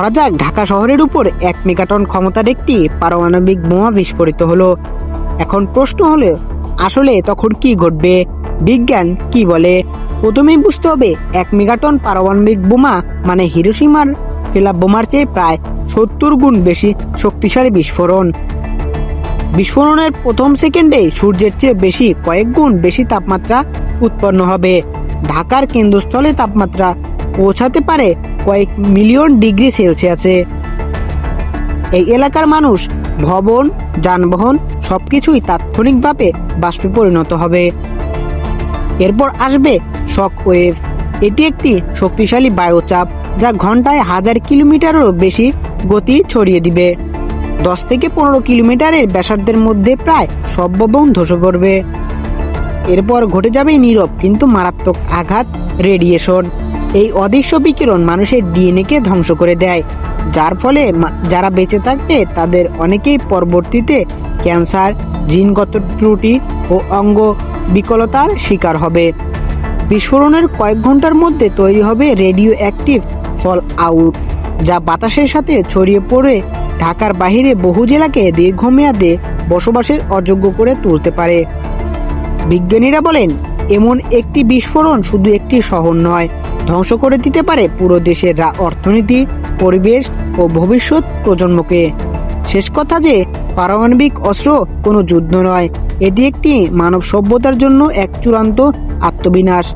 ধরা যাক ঢাকা শহরের উপর এক মেগাটন ক্ষমতার একটি পারমাণবিক বোমা বিস্ফোরিত হলো। এখন প্রশ্ন হলো, আসলে তখন কি ঘটবে? বিজ্ঞান কি বলে? প্রথমেই বুঝতে হবে, এক মেগাটন পারমাণবিক বোমা মানে হিরোসীমার ফেলা বোমার চেয়ে প্রায় সত্তর গুণ বেশি শক্তিশালী বিস্ফোরণ। বিস্ফোরণের প্রথম সেকেন্ডে সূর্যের চেয়ে বেশি কয়েক গুণ বেশি তাপমাত্রা উৎপন্ন হবে। ঢাকার কেন্দ্রস্থলে তাপমাত্রা পৌঁছাতে পারে কয়েক মিলিয়ন ডিগ্রি সেলসিয়াসে এই এলাকার মানুষ ভবন, যানবাহন সবকিছুই তাৎক্ষণিকভাবে বাষ্পে পরিণত হবে। এরপর আসবে শক ওয়েভ এটি একটি শক্তিশালী বায়ুচাপ যা ঘন্টায় হাজার কিলোমিটারেরও বেশি গতি ছড়িয়ে দিবে। দশ থেকে পনেরো কিলোমিটারের ব্যাসার্ধের মধ্যে প্রায় সব ভবন ধসে পড়বে। এরপর ঘটে যাবে নীরব কিন্তু মারাত্মক আঘাত রেডিয়েশন এই অদৃশ্য বিকিরণ মানুষের ডিএনএকে ধ্বংস করে দেয়। যার ফলে যারা বেঁচে থাকবে, তাদের অনেকেই পরবর্তীতে ক্যান্সার জিনগত ত্রুটি ও অঙ্গ বিকলতার শিকার হবে। বিস্ফোরণের কয়েক ঘণ্টার মধ্যে তৈরি হবে রেডিও অ্যাক্টিভ ফল আউট যা বাতাসের সাথে ছড়িয়ে পড়ে ঢাকার বাইরে বহু জেলাকে দীর্ঘমেয়াদে বসবাসের অযোগ্য করে তুলতে পারে। বিজ্ঞানীরা বলেন, এমন একটি বিস্ফোরণ শুধু একটি শহর নয় ধ্বংস করে দিতে পারে পুরো দেশের অর্থনীতি, পরিবেশ ও ভবিষ্যৎ প্রজন্মকে। শেষ কথা যে, পারমাণবিক অস্ত্র কোনো যুদ্ধ নয়। এটি একটি মানব সভ্যতার জন্য এক চূড়ান্ত আত্মবিনাশ।